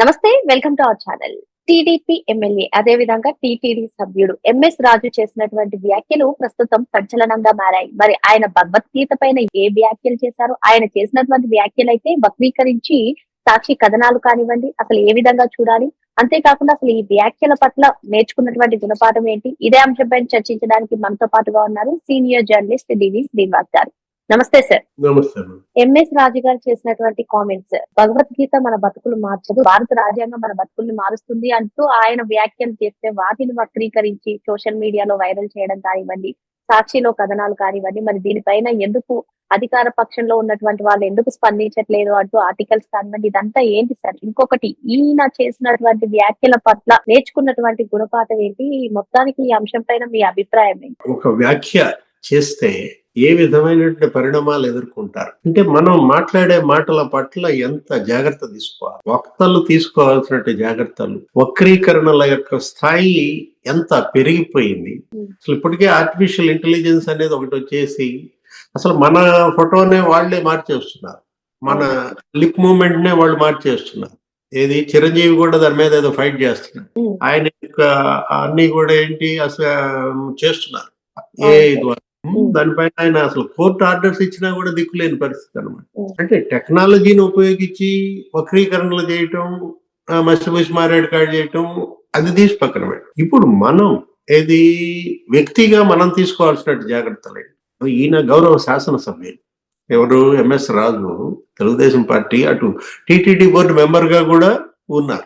నమస్తే welcome to our channel. TDP MLA అదే విధంగా టీటీడీ సభ్యుడు ఎంఎస్ రాజు చేసినటువంటి వ్యాఖ్యలు ప్రస్తుతం సంచలనంగా మారాయి. మరి ఆయన భగవద్గీత పైన ఏ వ్యాఖ్యలు చేశారు? ఆయన చేసినటువంటి వ్యాఖ్యలు అయితే వక్రీకరించి సాక్షి కథనాలు కానివ్వండి అసలు ఏ విధంగా చూడాలి? అంతేకాకుండా అసలు ఈ వ్యాఖ్యల పట్ల నేర్చుకున్నటువంటి గుణపాఠం ఏంటి? ఇదే అంశంపై చర్చించడానికి మనతో పాటుగా ఉన్నారు సీనియర్ జర్నలిస్ట్ డివి శ్రీనివాస్ గారు. నమస్తే సార్. నమస్తే. ఎంఎస్ రాజు గారు చేసినటువంటి కామెంట్స్ భగవద్గీత మన బతుకులు మార్చదు భారత రాజ్యాంగం మన బతుకుల్ని మారుస్తుంది అంటూ ఆయన వ్యాఖ్యలు చేస్తే వాటిని వక్రీకరించి సోషల్ మీడియాలో వైరల్ చేయడం కానివ్వండి సాక్షిలో కథనాలు కానివ్వండి మరి దీనిపైన ఎందుకు అధికార పక్షంలో ఉన్నటువంటి వాళ్ళు ఎందుకు స్పందించట్లేదు అంటూ ఆర్టికల్స్ కానివ్వండి ఇదంతా ఏంటి సార్? ఇంకొకటి ఈయన చేసినటువంటి వ్యాఖ్యల పట్ల నేర్చుకున్నటువంటి గుణపాఠం ఏంటి? మొత్తానికి ఈ అంశం పైన మీ అభిప్రాయం ఏంటి? ఒక వ్యాఖ్య చేస్తే ఏ విధమైనటువంటి పరిణామాలు ఎదుర్కొంటారు? అంటే మనం మాట్లాడే మాటల పట్ల ఎంత జాగ్రత్త తీసుకోవాలి? వక్తలు తీసుకోవాల్సినటువంటి జాగ్రత్తలు వక్రీకరణల యొక్క స్థాయి ఎంత పెరిగిపోయింది? అసలు ఇప్పటికే ఆర్టిఫిషియల్ ఇంటెలిజెన్స్ అనేది ఒకటి వచ్చేసి అసలు మన ఫోటోనే వాళ్ళే మార్చేస్తున్నారు. మన లిప్ మూమెంట్ నే వాళ్ళు మార్చేస్తున్నారు. ఏది చిరంజీవి కూడా దాని మీద ఏదో ఫైట్ చేస్తున్నారు. ఆయన యొక్క అన్ని కూడా ఏంటి అసలు చేస్తున్నారు. ఏ ద్వారా. దానిపైన ఆయన అసలు కోర్టు ఆర్డర్స్ ఇచ్చినా కూడా దిక్కులేని పరిస్థితి అనమాట. అంటే టెక్నాలజీని ఉపయోగించి వక్రీకరణలు చేయటం ఆ, మసి మసి మారేడు కాడు చేయటం అది తీసి పక్కన ఇప్పుడు మనం ఏది వ్యక్తిగా మనం తీసుకోవాల్సిన జాగ్రత్తలు? ఈయన గౌరవ శాసనసభ్యులు. ఎవరు? ఎంఎస్ రాజు. తెలుగుదేశం పార్టీ అటు టిటిడి బోర్డు మెంబర్గా కూడా ఉన్నారు.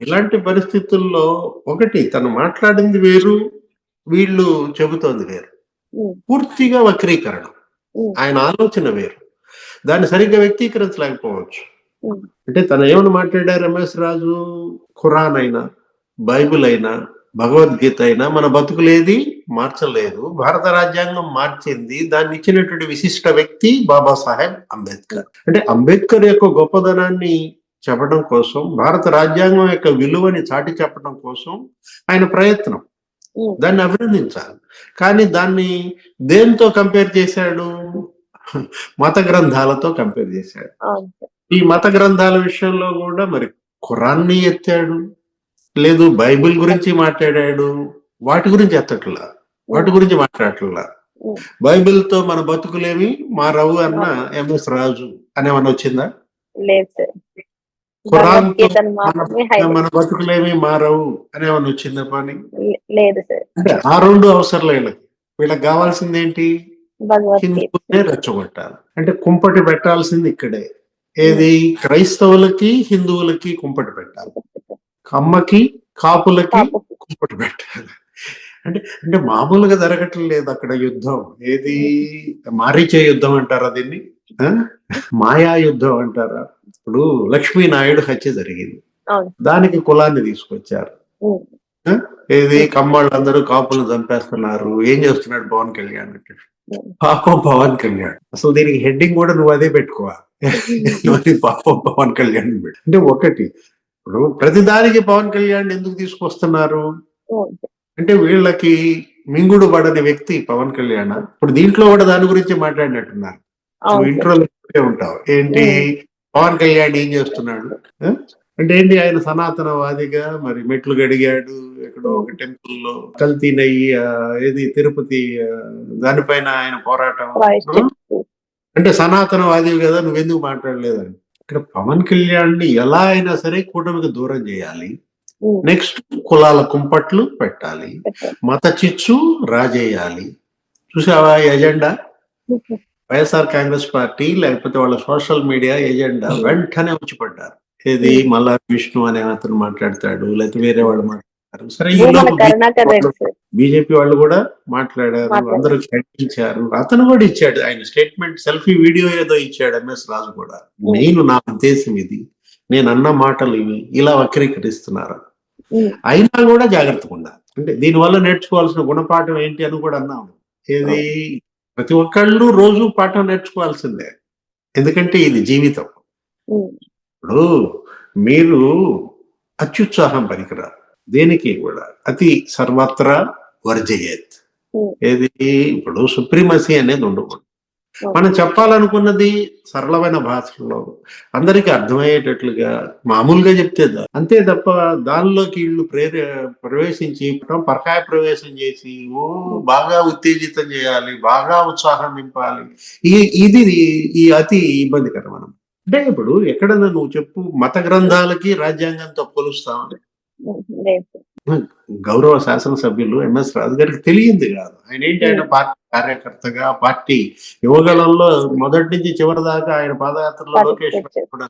ఇలాంటి పరిస్థితుల్లో ఒకటి తను మాట్లాడింది వేరు వీళ్ళు చెబుతోంది వేరు. పూర్తిగా వక్రీకరణ. ఆయన ఆలోచన వేరు. దాన్ని సరిగ్గా వ్యక్తీకరించలేకపోవచ్చు. అంటే తను ఏమని మాట్లాడారు ఎంఎస్ రాజు? ఖురాన్ అయినా బైబిల్ అయినా భగవద్గీత అయినా మన బతుకులేది మార్చలేదు. భారత రాజ్యాంగం మార్చింది. దాన్ని ఇచ్చినటువంటి విశిష్ట వ్యక్తి బాబాసాహెబ్ అంబేద్కర్. అంటే అంబేద్కర్ యొక్క గొప్పదనాన్ని చెప్పడం కోసం భారత రాజ్యాంగం యొక్క విలువని చాటి చెప్పడం కోసం ఆయన ప్రయత్నం. దాన్ని అభినందించాలి. కానీ దాన్ని దేంతో కంపేర్ చేశాడు? మత గ్రంథాలతో కంపేర్ చేశాడు. ఈ మత గ్రంథాల విషయంలో కూడా మరి ఖురాన్ని ఎత్తాడు? లేదు బైబిల్ గురించి మాట్లాడాడు? వాటి గురించి ఎత్తట్లా? వాటి గురించి మాట్లాడట్లా? ఉమ్. బైబిల్తో మన బతుకులేమి? మా రవు అన్న ఎంఎస్ రాజు అనేమన్నా వచ్చిందా? లేదు సార్ ఖురాన్తో భగవద్గీతను మాత్రమే highlight మన బతుకులేమి మారవు అనేమన్నా వచ్చిందా పని? లేదు సార్. అంటే ఆ రెండు అవసరం వీళ్ళకి వీళ్ళకి కావాల్సింది ఏంటి రెచ్చగొట్టాలి. అంటే కుంపటి పెట్టాల్సింది ఇక్కడే. ఏది? క్రైస్తవులకి హిందువులకి కుంపటి పెట్టాలి. కమ్మకి కాపులకి. కుంపటి పెట్టాలి. అంటే అంటే మామూలుగా జరగటం లేదు అక్కడ యుద్ధం. ఏది? మారీచే యుద్ధం అంటారా దీన్ని? మాయా యుద్ధం అంటారా? ఇప్పుడు లక్ష్మీనాయుడు హత్య జరిగింది. దానికి కులాన్ని తీసుకొచ్చారు. ఉమ్. ఏది? కమ్మాళ్ళందరూ కాపులు చంపేస్తున్నారు. ఏం చేస్తున్నాడు పవన్ కళ్యాణ్ అంటే. పాపం పవన్ కళ్యాణ్. అసలు దీనికి హెడ్డింగ్ కూడా నువ్వు అదే పెట్టుకోవాలి పాపం పవన్ కళ్యాణ్. అంటే ఒకటి ఇప్పుడు ప్రతిదానికి పవన్ కళ్యాణ్ ఎందుకు తీసుకొస్తున్నారు. అంటే వీళ్ళకి మింగుడు పడని వ్యక్తి పవన్ కళ్యాణ్? ఇప్పుడు దీంట్లో కూడా దాని గురించి మాట్లాడినట్టున్నారు. నువ్వు. ఇంట్రోలో ఉంటావు. ఏంటి? పవన్ కళ్యాణ్ ఏం చేస్తున్నాడు? అంటే ఏంటి ఆయన సనాతనవాదిగా మరి మెట్లు గడిగాడు ఎక్కడో ఒక టెంపుల్లో కల్తీ నెయ్యి ఏది తిరుపతి దానిపైన ఆయన పోరాటం. అంటే సనాతనవాదివి కదా నువ్వెందుకు మాట్లాడలేదని? ఇక్కడ పవన్ కళ్యాణ్ని ఎలా అయినా సరే కూటమికి దూరం చేయాలి. నెక్స్ట్ కులాల కుంపట్లు పెట్టాలి. మత చిచ్చు రాజేయాలి. చూసావా ఈ ఎజెండా వైఎస్ఆర్ కాంగ్రెస్ పార్టీ లేకపోతే వాళ్ళ సోషల్ మీడియా ఎజెండా వెంటనే వచ్చి పడ్డారు ఏది మల్లా విష్ణు అనే అతను మాట్లాడతాడు లేకపోతే వేరే వాళ్ళు మాట్లాడతారు. సరే బీజేపీ వాళ్ళు కూడా మాట్లాడారు. అందరూ ఖండించారు అతను కూడా ఇచ్చాడు ఆయన స్టేట్మెంట్ సెల్ఫీ వీడియో ఏదో ఇచ్చాడు ఎంఎస్ రాజు కూడా. నేను నా ఉద్దేశం ఇది. నేను అన్న మాటలు ఇవి. ఇలా వక్రీకరిస్తున్నారు. ఉమ్. అయినా కూడా జాగ్రత్తగా ఉండాలి. అంటే దీనివల్ల నేర్చుకోవాల్సిన గుణపాఠం ఏంటి అని కూడా అన్నాము ఏది? ప్రతి ఒక్కళ్ళు రోజు పాఠం నేర్చుకోవాల్సిందే. ఎందుకంటే ఇది జీవితం. ఇప్పుడు మీరు అత్యుత్సాహం పనికిరాదు దేనికి కూడా. అతి సర్వత్రా వర్జయేత్. ఏది? ఇప్పుడు సుప్రీమసీ అనేది ఉండకూడదు. మనం చెప్పాలనుకున్నది సరళమైన భాషలో అందరికీ అర్థమయ్యేటట్లుగా మామూలుగా చెప్తే అంతే తప్ప దానిలోకి వీళ్ళు ప్రేరే ప్రవేశించి పరకాయ ప్రవేశం చేసి ఓ బాగా ఉత్తేజితం చేయాలి బాగా ఉత్సాహం నింపాలి. ఇది ఈ అతి ఇబ్బందికరం మనం. అంటే ఇప్పుడు ఎక్కడన్నా నువ్వు చెప్పు మత గ్రంథాలకి రాజ్యాంగంతో పోలుస్తాం లేదు. గౌరవ శాసనసభ్యులు ఎంఎస్ రాజు గారికి తెలియంది కాదు. ఆయన ఏంటి? ఆయన పార్టీ కార్యకర్తగా పార్టీ యువగళంలో మొదటి నుంచి చివరి దాకా ఆయన పాదయాత్రలో లోకేష్ కూడా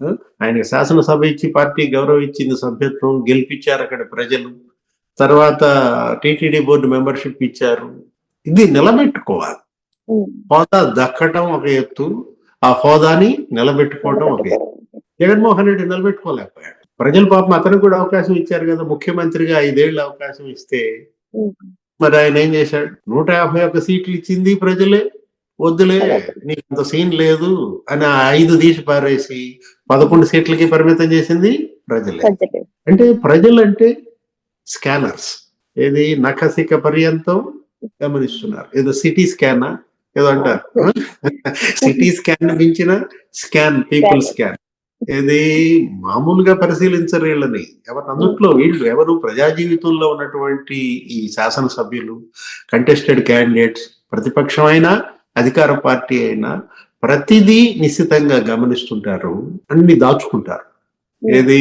ఆ? ఆయనకి శాసనసభ ఇచ్చి పార్టీ గౌరవం ఇచ్చింది సభ్యత్వం గెలిపించారు అక్కడ ప్రజలు. తర్వాత టిటిడి బోర్డు మెంబర్షిప్ ఇచ్చారు. ఇది నిలబెట్టుకోవాలి. హోదా దక్కడం ఒక ఎత్తు ఆ హోదాని నిలబెట్టుకోవడం ఒక ఎత్తు. జగన్మోహన్ రెడ్డి నిలబెట్టుకోలేకపోయాడు. ప్రజలు పాపం అతనికి కూడా అవకాశం ఇచ్చారు కదా ముఖ్యమంత్రిగా ఐదేళ్ళు అవకాశం ఇస్తే. మరి ఆయన ఏం చేశాడు? నూట యాభై ఒక్క సీట్లు ఇచ్చింది ప్రజలే. వద్దులే నీకు అంత సీన్ లేదు అని ఆ ఐదు తీసి పారేసి పదకొండు సీట్లకి పరిమితం చేసింది ప్రజలే. ప్రజలు. అంటే ప్రజలంటే స్కానర్స్. ఏది? నఖసిక పర్యంతం గమనిస్తున్నారు. ఏదో సిటీ స్కాన్? ఏదో అంటారు. సిటీ స్కాన్ మించిన స్కాన్ పీపుల్ స్కాన్. ఇది మామూలుగా పరిశీలించరు వీళ్ళని. ఎవరు అందుట్లో వీళ్ళు ఎవరు ప్రజా జీవితంలో ఉన్నటువంటి ఈ శాసనసభ్యులు కంటెస్టెడ్ క్యాండిడేట్స్ ప్రతిపక్షం అయినా అధికార పార్టీ అయినా ప్రతిదీ నిశ్చితంగా గమనిస్తుంటారు అన్ని దాచుకుంటారు. ఏది?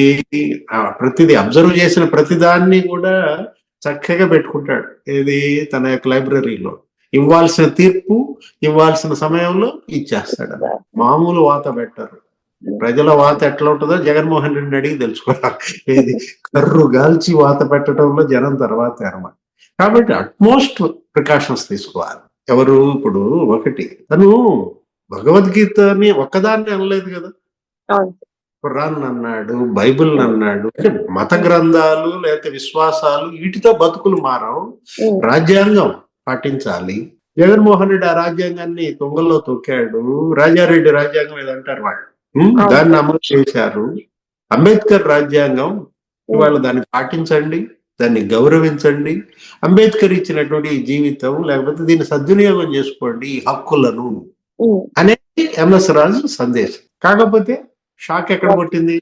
ప్రతిదీ అబ్జర్వ్ చేసిన ప్రతిదాన్ని కూడా చక్కగా పెట్టుకుంటాడు. ఏది? తన యొక్క లైబ్రరీలో ఇవ్వాల్సిన తీర్పు ఇవ్వాల్సిన సమయంలో ఇచ్చేస్తాడు. మామూలు వాత పెట్టరు. ప్రజల వాత ఎట్లా ఉంటుందో జగన్మోహన్ రెడ్డిని అడిగి తెలుసుకోవాలి. ఏది కర్రు గాల్చి వాత పెట్టడంలో జనం తర్వాత అనమాట కాబట్టి అట్మోస్ట్ ప్రికాషన్స్ తీసుకోవాలి. ఎవరు? ఇప్పుడు ఒకటి. తను భగవద్గీతని ఒక్కదాన్ని అనలేదు కదా. ఖురాన్ అన్నాడు బైబిల్ అన్నాడు అంటే మత గ్రంథాలు లేకపోతే విశ్వాసాలు వీటితో బతుకులు ఉమ్. రాజ్యాంగం పాటించాలి. జగన్మోహన్ రెడ్డి ఆ రాజ్యాంగాన్ని తొంగల్లో తొక్కాడు. రాజారెడ్డి రాజ్యాంగం ఏదో అంటారు వాళ్ళు. దాన్ని అమలు చేశారు. అంబేద్కర్ రాజ్యాంగం ఇవాళ దాన్ని పాటించండి దాన్ని గౌరవించండి. అంబేద్కర్ ఇచ్చినటువంటి జీవితం లేకపోతే దీన్ని సద్వినియోగం చేసుకోండి ఈ హక్కులను. అనేది ఎంఎస్ రాజు సందేశం. కాకపోతే షాక్ ఎక్కడ కొట్టింది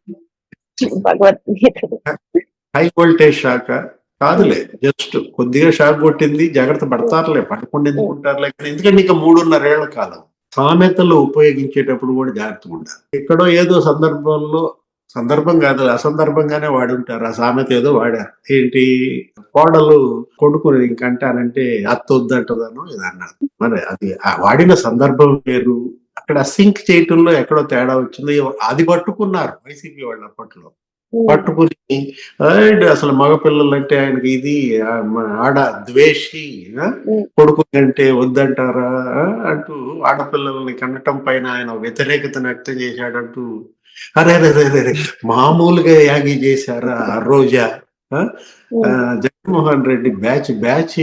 హై వోల్టేజ్ షాక్? కాదులే జస్ట్ కొద్దిగా షాక్ కొట్టింది జాగ్రత్త పడతారులే పడకుండా ఎందుకుంటారులే ఎందుకంటే ఇంకా మూడున్నరేళ్ళ కాలం. సామెతలు ఉపయోగించేటప్పుడు కూడా జాగ్రత్తగా ఉండాలి. ఎక్కడో ఏదో సందర్భంలో సందర్భం కాదు అసందర్భంగానే వాడి ఉంటారు ఆ సామెత ఏదో వాడారు. ఏంటి? కోడలు కొడుకుని ఇంకంటానంటే అత్త వద్దంటదనో ఇది అన్నారు. మరి అది ఆ వాడిన సందర్భం వేరు. అక్కడ సింక్ చేయటంలో ఎక్కడో తేడా వచ్చింది. అది పట్టుకున్నారు వైసీపీ వాళ్ళు అప్పట్లో. పట్టుకుని "ఏయ్, అసలు మగపిల్లలు అంటే ఆయనకి ఇది ఆడ ద్వేషి ఆ? ఉమ్. కొడుకు అంటే వద్దంటారా? అంటూ ఆడపిల్లల్ని కనటం పైన ఆయన వ్యతిరేకతను వ్యక్తం చేశాడంటూ అరే అరే అరే, మామూలుగా యాగి చేశారా ఆ రోజా జగన్మోహన్ రెడ్డి బ్యాచ్ బ్యాచ్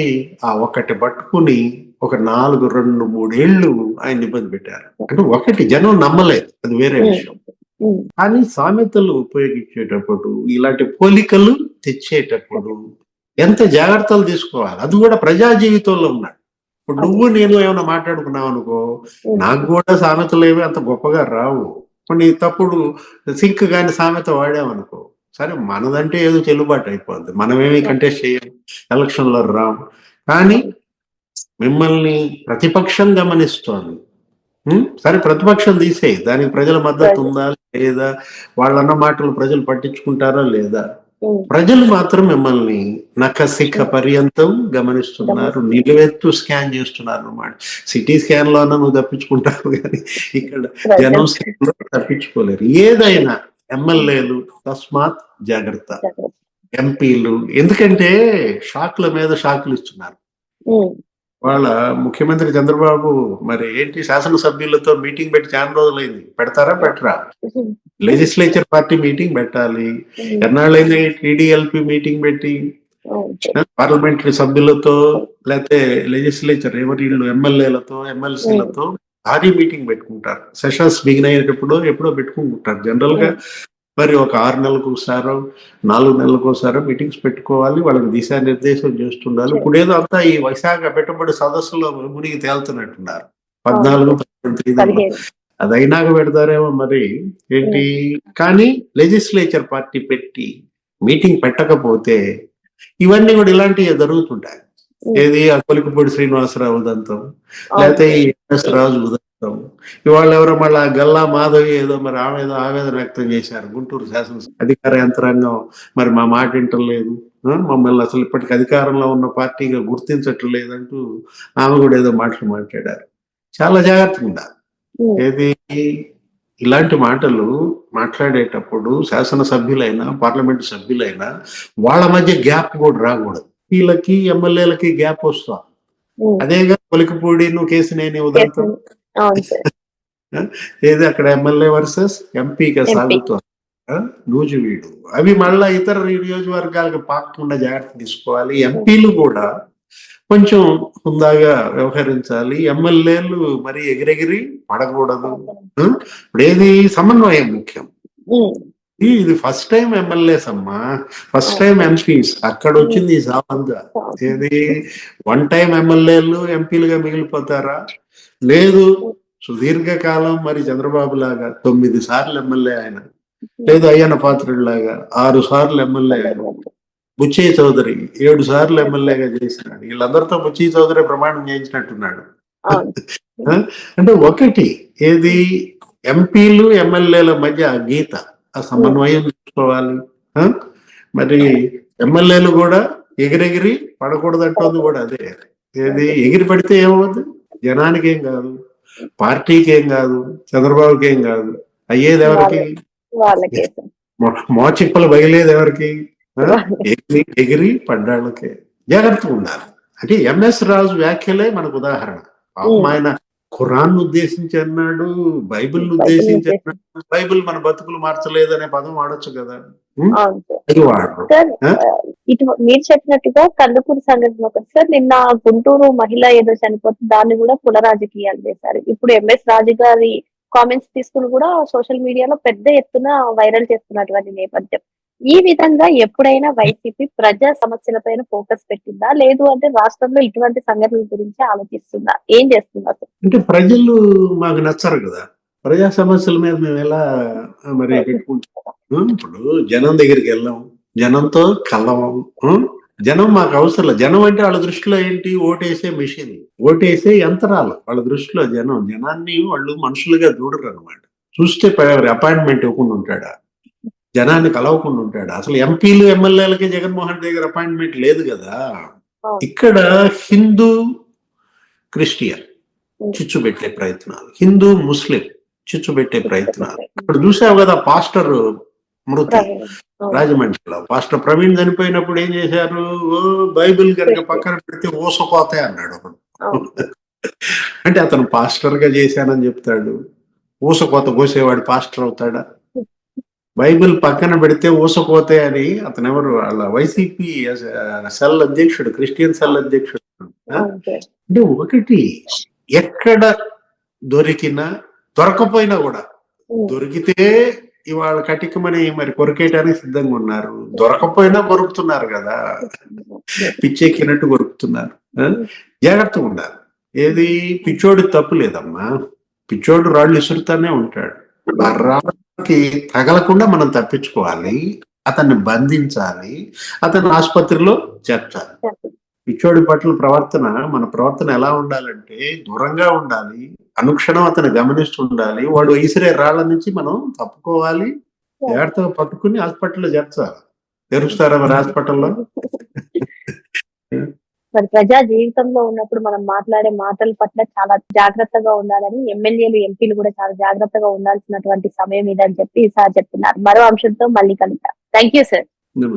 ఆ ఒకటి పట్టుకుని ఒక నాలుగు రెండు మూడేళ్ళు ఆయన ఇబ్బంది పెట్టారు అంటే ఒకటి జనం నమ్మలేదు అది వేరే. విషయం. కానీ సామెతలు ఉపయోగించేటప్పుడు ఇలాంటి పోలికలు తెచ్చేటప్పుడు ఎంత జాగ్రత్తలు తీసుకోవాలి? అది కూడా ప్రజా జీవితంలో ఉన్నాడు ఇప్పుడు నువ్వు నేను ఏమైనా మాట్లాడుకున్నావు అనుకో. నాకు కూడా సామెతలు ఏమి అంత గొప్పగా రావు. కొన్ని తప్పుడు సింక్ కాని సామెత వాడామనుకో సరే మనదంటే ఏదో చెల్లుబాటు అయిపోద్ది. మనమేమి కంటెస్ట్ చేయం ఎలక్షన్లో రాం కానీ మిమ్మల్ని ప్రతిపక్షం గమనిస్తోంది? సరే ప్రతిపక్షం తీసేయి. దానికి ప్రజల మద్దతు ఉందా లేదా? వాళ్ళన్న మాటలు ప్రజలు పట్టించుకుంటారా లేదా. ప్రజలు మాత్రం మిమ్మల్ని నకసిక పర్యంతం గమనిస్తున్నారు నిలువెత్తు స్కాన్ చేస్తున్నారు అన్నమాట సిటీ స్కాన్లో నువ్వు తప్పించుకుంటావు కానీ ఇక్కడ జనం స్కాన్లో తప్పించుకోలేరు. ఏదైనా ఎమ్మెల్యేలు తస్మాత్ జాగ్రత్త. ఎంపీలు ఎందుకంటే షాక్ల మీద షాకులు ఇస్తున్నారు. వాళ్ళ ముఖ్యమంత్రి చంద్రబాబు మరి ఏంటి శాసనసభ్యులతో మీటింగ్ పెట్టి చాలా రోజులైంది. పెడతారా పెట్టరా. లెజిస్లేచర్ పార్టీ మీటింగ్ పెట్టాలి. ఎన్నాళ్ళైంది టీడీఎల్పీ మీటింగ్ పెట్టి. పార్లమెంటరీ సభ్యులతో లేకపోతే లెజిస్లేచర్ ఎవరి ఎమ్మెల్యేలతో ఎమ్మెల్సీలతో భారీ మీటింగ్ పెట్టుకుంటారు. సెషన్స్ బిగిన్ అయ్యేటప్పుడు ఎప్పుడో పెట్టుకుంటారు. జనరల్గా మరి ఒక ఆరు నెలలకు ఒకసారో నాలుగు నెలలకు ఒకసారో మీటింగ్స్ పెట్టుకోవాలి వాళ్ళకి దిశానిర్దేశం చేస్తుండాలి. ఇప్పుడు ఏదో అంతా ఈ వైశాఖ పెట్టుబడి సదస్సులో మునిగి తేలుతున్నట్టున్నారు. పద్నాలుగు అది అయినాక పెడతారేమో మరి? ఏంటి? కానీ లెజిస్లేచర్ పార్టీ పెట్టి మీటింగ్ పెట్టకపోతే ఇవన్నీ కూడా ఇలాంటివి జరుగుతుంటాయి. ఏది అకొలికపూడి శ్రీనివాసరావు ఉదంతం అవును. లేకపోతే ఈ ఎస్ రాజు ఉదంతం ఇవాళ ఎవరో మళ్ళా గల్లా మాధవి ఏదో మరి ఆమె ఏదో ఆవేదన వ్యక్తం చేశారు. గుంటూరు శాసనసభ అధికార యంత్రాంగం. మరి మా మాట వింటలేదు. మమ్మల్ని అసలు ఇప్పటికి అధికారంలో ఉన్న పార్టీగా గుర్తించట్లేదంటూ ఆమె కూడా ఏదో మాటలు మాట్లాడారు. చాలా జాగ్రత్తగా ఉండాలి. ఏది? ఇలాంటి మాటలు మాట్లాడేటప్పుడు శాసనసభ్యులైనా పార్లమెంటు సభ్యులైనా వాళ్ళ మధ్య గ్యాప్ కూడా రాకూడదు. వీళ్ళకి ఎమ్మెల్యేలకి గ్యాప్ వస్తా. అదేగా కొలికపూడి నువ్వు కేసినేని ఉదాంతం అవును సార్ ఏది అక్కడ ఎమ్మెల్యే వర్సెస్? ఎంపీగా. సాగుతుంది నూజివీడు. అవి మళ్ళా ఇతర నియోజకవర్గాలకు పాకకుండా జాగ్రత్త తీసుకోవాలి. ఎంపీలు కూడా కొంచెం హుందాగా వ్యవహరించాలి. ఎమ్మెల్యేలు మరి ఎగిరెగిరి పడకూడదు. ఇప్పుడు ఏది? సమన్వయం ముఖ్యం. ఇది ఫస్ట్ టైం ఎమ్మెల్యేస్ అమ్మా. ఫస్ట్ టైం ఎంపీస్ అక్కడ వచ్చింది ఈ సామంగా ఏది? వన్ టైం ఎమ్మెల్యేలు ఎంపీలుగా మిగిలిపోతారా? లేదు. సుదీర్ఘకాలం మరి చంద్రబాబు లాగా తొమ్మిది సార్లు ఎమ్మెల్యే ఆయన. లేదు అయ్యన్న పాత్రుడు లాగా ఆరు సార్లు ఎమ్మెల్యే ఆయన. బుచ్చయ్య చౌదరి ఏడు సార్లు ఎమ్మెల్యేగా చేసినాడు వీళ్ళందరితో బుచ్చయ్య చౌదరి ప్రమాణం చేయించినట్టున్నాడు. అంటే ఒకటి ఏది? ఎంపీలు ఎమ్మెల్యేల మధ్య ఆ గీత ఆ సమన్వయం చూసుకోవాలి? మరి ఎమ్మెల్యేలు కూడా ఎగిరెగిరి పడకూడదు అంటుంది కూడా అదే. ఏది? ఎగిరి పడితే ఏమవుతుంది జనానికి ఏం కాదు పార్టీకి ఏం కాదు చంద్రబాబుకి ఏం కాదు అయ్యేది ఎవరికి? మోచిప్పలు బయలేది ఎవరికి? ఎగిరి ఎగిరి పడ్డాళ్ళకే. జాగ్రత్తగా ఉండాలి. అంటే ఎంఎస్ రాజు వ్యాఖ్యలే మనకు ఉదాహరణ. ఆయన ఖురాన్ ఉద్దేశించి అన్నాడు బైబిల్ బైబిల్ ఉద్దేశించి అన్నాడు బైబిల్ మన బతుకులు మార్చలేదు అనే పదం వాడొచ్చు కదా? అది వాడరు. ఇటు మీరు చెప్పినట్టుగా కందుకూరు సంఘటన ఒకటి సార్ నిన్న గుంటూరు మహిళ ఏదో చనిపోతే దాన్ని కూడా కుల రాజకీయాలు చేశారు. ఇప్పుడు ఎంఎస్ రాజు గారి కామెంట్స్ తీసుకుని కూడా సోషల్ మీడియాలో పెద్ద ఎత్తున వైరల్ చేస్తున్నటువంటి నేపథ్యం. ఈ విధంగా ఎప్పుడైనా వైసీపీ ప్రజా సమస్యలపైన ఫోకస్ పెట్టిందా? లేదు అంటే రాష్ట్రంలో ఇటువంటి సంఘటనల గురించి ఆలోచిస్తుందా? ఏం చేస్తుందా అంటే ప్రజలు మాకు నచ్చరు కదా. ప్రజా సమస్యల మీద మేము ఎలా మరి పెట్టుకుంటాం? ఇప్పుడు జనం దగ్గరికి వెళ్ళాం జనంతో కలవం? జనం మాకు అవసరం లేదు. జనం అంటే వాళ్ళ దృష్టిలో ఏంటి? ఓటేసే మిషన్. ఓటేసే యంత్రాలు. వాళ్ళ దృష్టిలో జనం. జనాన్ని వాళ్ళు మనుషులుగా చూడరు అనమాట చూస్తే అపాయింట్మెంట్ ఇవ్వకుండా ఉంటాడా? జనాన్ని కలవకుండా ఉంటాడు. అసలు ఎంపీలు ఎమ్మెల్యేలకి జగన్మోహన్ దగ్గర అపాయింట్మెంట్ లేదు కదా. ఇక్కడ హిందూ క్రిస్టియన్ చిచ్చు పెట్టే ప్రయత్నాలు. హిందూ ముస్లిం చిచ్చు పెట్టే ప్రయత్నాలు. ఇప్పుడు చూసావు కదా పాస్టర్ మృతి. రాజమండ్రిలో పాస్టర్ ప్రవీణ్ చనిపోయినప్పుడు ఏం చేశారు? ఓ బైబిల్ కనుక పక్కన పెడితే ఊసపోతే అన్నాడు. అంటే అతను పాస్టర్గా చేశానని చెప్తాడు. ఊసకోత కోసేవాడు పాస్టర్ అవుతాడా? బైబిల్ పక్కన పెడితే ఊసకోతే అని అతను ఎవరు వాళ్ళ వైసీపీ సెల్ అధ్యక్షుడు క్రిస్టియన్ సెల్ అధ్యక్షుడు. అంటే ఒకటి ఎక్కడ దొరికినా దొరకపోయినా కూడా. దొరికితే ఇవాళ కటికమని మరి కొరికేయడానికి సిద్ధంగా ఉన్నారు. దొరకపోయినా కొరుకుతున్నారు కదా. పిచ్చెక్కినట్టు కొరుకుతున్నారు? జాగ్రత్తగా ఉండాలి. ఏది? పిచ్చోడి తప్పు లేదమ్మా. పిచ్చోడు రాళ్ళు ఇసురుతానే ఉంటాడు. రాళ్ళకి తగలకుండా మనం తప్పించుకోవాలి అతన్ని బంధించాలి అతన్ని ఆసుపత్రిలో చేర్చాలి. పిచ్చోడి పట్ల ప్రవర్తన మన ప్రవర్తన ఎలా ఉండాలంటే దూరంగా ఉండాలి అనుక్షణం అతను గమనిస్తూ ఉండాలి వాడు ఇసిరే రాళ్ళ నుంచి మనం తప్పుకోవాలి జాగ్రత్తగా పట్టుకుని హాస్పిటల్లో చేర్చాలి. తెరుస్తారా మరి హాస్పిటల్లో? మరి ప్రజా జీవితంలో ఉన్నప్పుడు మనం మాట్లాడే మాటల పట్ల చాలా జాగ్రత్తగా ఉండాలని ఎమ్మెల్యేలు ఎంపీలు కూడా చాలా జాగ్రత్తగా ఉండాల్సినటువంటి సమయం ఇదని చెప్పి సార్ చెప్తున్నారు. మరో అంశంతో మళ్ళీ కలుద్దాం. థ్యాంక్ యూ సార్ నమస్తే